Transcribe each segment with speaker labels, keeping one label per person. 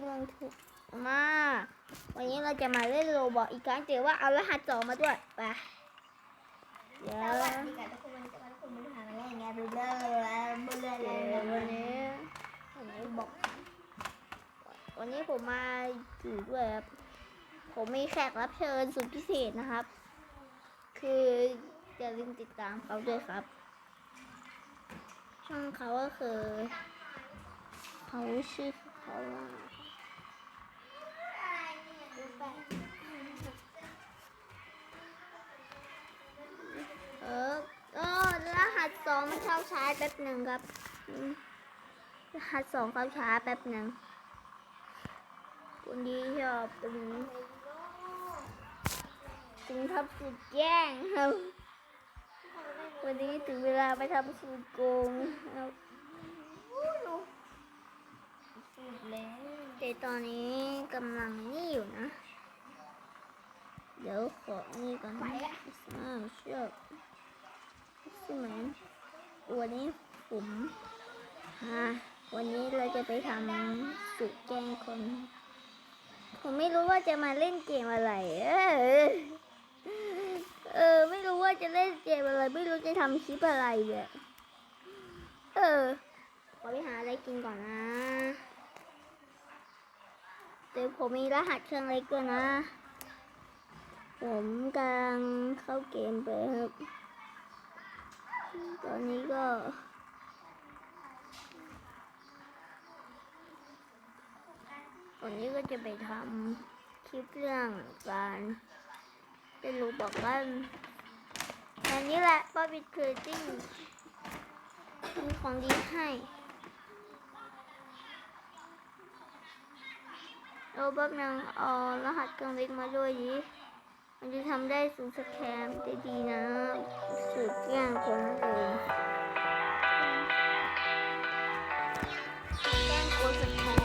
Speaker 1: หนึ่งถูกมา วันนี้เราจะมาเล่นโรบอทอีกครั้งแต่ว่าเอารหัสสองมาด้วยไปเดี๋ยว
Speaker 2: วัสดีค่ะทุกคนวันนี้จะมาทุกคนมาหาอะไรเงี้ยดูเลยดูเลย
Speaker 1: เดี๋
Speaker 2: เลย
Speaker 1: ยววันนี้วันนี้บอกวันนี้ผมมาอยู่ด้วยครับผมมีแขกรับเชิญสุดพิเศษนะครับ คืออย่าลืมติดตามเขาด้วยครับ ช่องเขาก็คือ เขาชื่อเขาว่า เออเออรหัสสองมันเข้าช้าแป๊บหนึ่งครับ รหัสสองเข้าช้าแป๊บหนึ่งคนดีชอบตึงตึงทับสุดแย่งครับ วันนี้ถึงเวลาไปทำสูตรโกงครับ
Speaker 2: สุดแล้ว
Speaker 1: ต่ตอนนี้กำลังนี่อยู่นะ ดี๋ยวขอนี่ก่อนอ่าเชือกใช่ไหมวันนี้ผมอ่าวันนี้เราจะไปทำสุดแกล้งคน ผมไม่รู้ว่าจะมาเล่นเกมอะไร เออเออ ไม่รู้ว่าจะเล่นเกมอะไร ไม่รู้จะทำคลิปอะไรเลยเออ ขอไปหาอะไรกินก่อนนะเดี๋ยวผมมีรหัสเครื่องเล็กด้วยนะ ผมกำลังเข้าเกมไปครับ ตอนนี้ก็ วันนี้ก็จะไปทำคลิปเรื่องการเป็นรูบอกกันอันนี้แหละป๊อบิทคือจิ้งมีของดีให้เอาแป๊บนึงเอารหัสเครื่องเล็กมาด้วยดิ มันจะทำได้สูงสแคมได้ดีนะสุดแย่งคนนั่นเองแย่งคนสแคม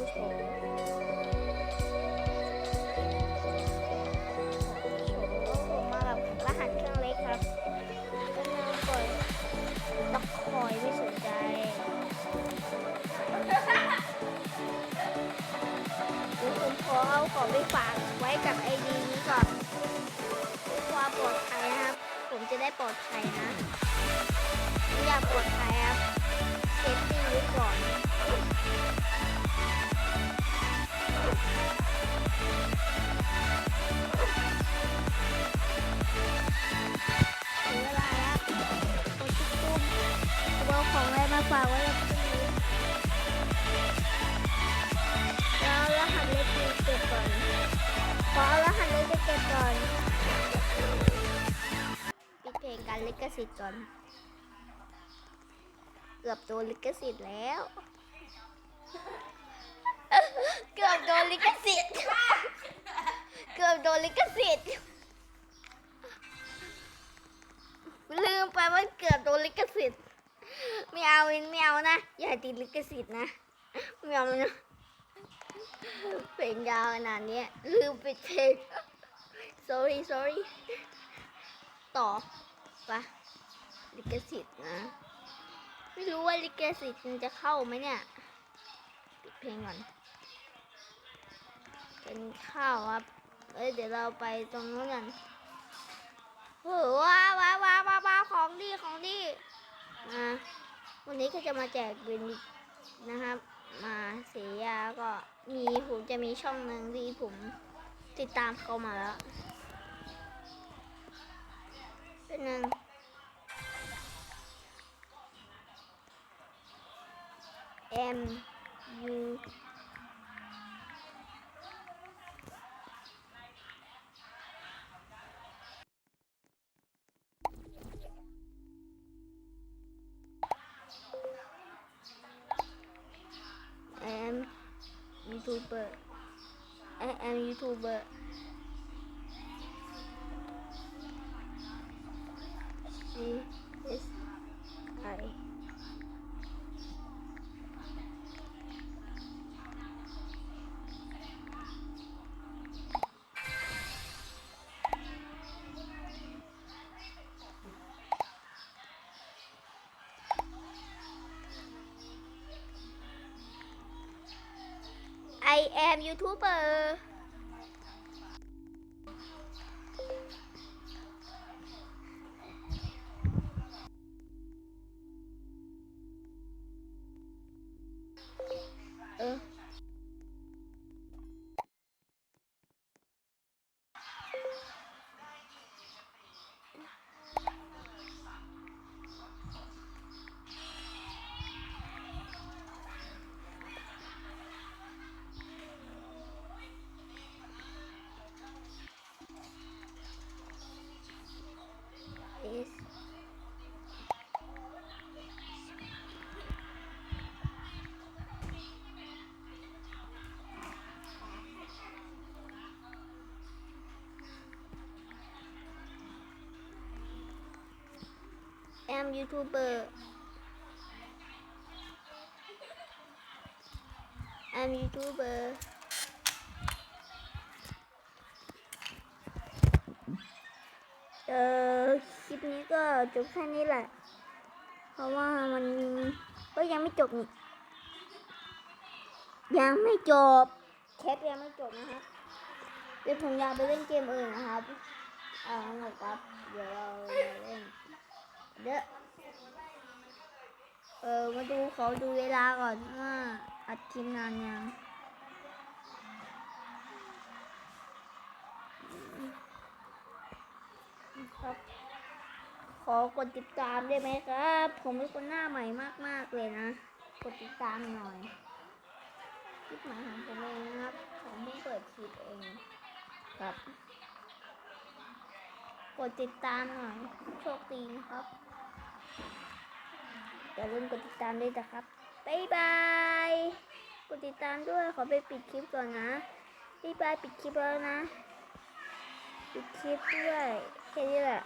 Speaker 1: โคโชว์โชว์ผมมากับรหัสเครื่องเล็กครับก็นำกดล็คอยไม่สนใจเดี๋ยวผมขอเอาของไปฝากไว้กับไอดีนี้ก่อนเพื่อความปลอดภัยนะครับ ผมจะได้ปลอดภัยนะ อยากปลอดภัยครับเซฟตี้ไว้ก่อน ขอเอารหัสเล็กไปเก็บก่อน ปิดเพลงการลิขสิทธิ์ก่อน เกือบโดนลิขสิทธิ์แล้ว เกือบโดนลิขสิทธิ์ เกือบโดนลิขสิทธิ์ ลืมไปว่าเกือบโดนลิขสิทธิ์ไม่เอาไม่เอานะ อย่าติดลิขสิทธิ์นะไม่เอานะ เพลงยาวขนาดนี้ลืมปิดเพลง sorry sorry ต่อปะลิขสิทธิ์นะ ไม่รู้ว่าลิขสิทธิ์มันจะเข้าไหมเนี่ย ปิดเพลงก่อน เป็นข้าวครับ เอ้ยเดี๋ยวเราไปตรงนู้นกันโอ้ว้าว้าว้าว้าว้าวของดีของดีอ่าวันนี้ก็จะมาแจกเบินนะครับ มาเสียก็มีผมจะมีช่องหนึ่งที่ผมติดตามเขามาแล้วเป็นหนึ่งเอ็ม youtuber she I I am YouTuber. Am YouTuber I'm YouTuber เออคลิปนี้ก็จบแค่นี้แหละ เพราะว่ามันก็ยังไม่จบนี่ ยังไม่จบแคปยังไม่จบนะครับ เดี๋ยวผมอยากไปเล่นเกมอื่นนะครับเอาหมดครับ เดี๋ยวเราเล่น เดี๋ยวเออ มาดูเขาดูเวลาก่อนว่าอัดคลิปนานยังครับ ขอกดติดตามได้ไหมครับ ผมเป็นคนหน้าใหม่มาก ๆ เลยนะ กดติดตามหน่อยคลิปใหม่ของผมเองนะครับ ผมเพิ่งเปิดคลิปเองครับ กดติดตามหน่อย โชคดีนะครับ อย่าลืมกดติดตามด้วยนะครับบ๊ายบายกดติดตามด้วยขอไปปิดคลิปก่อนนะบ๊ายบายปิดคลิปแล้วนะปิดคลิปด้วยแค่นี้แหละ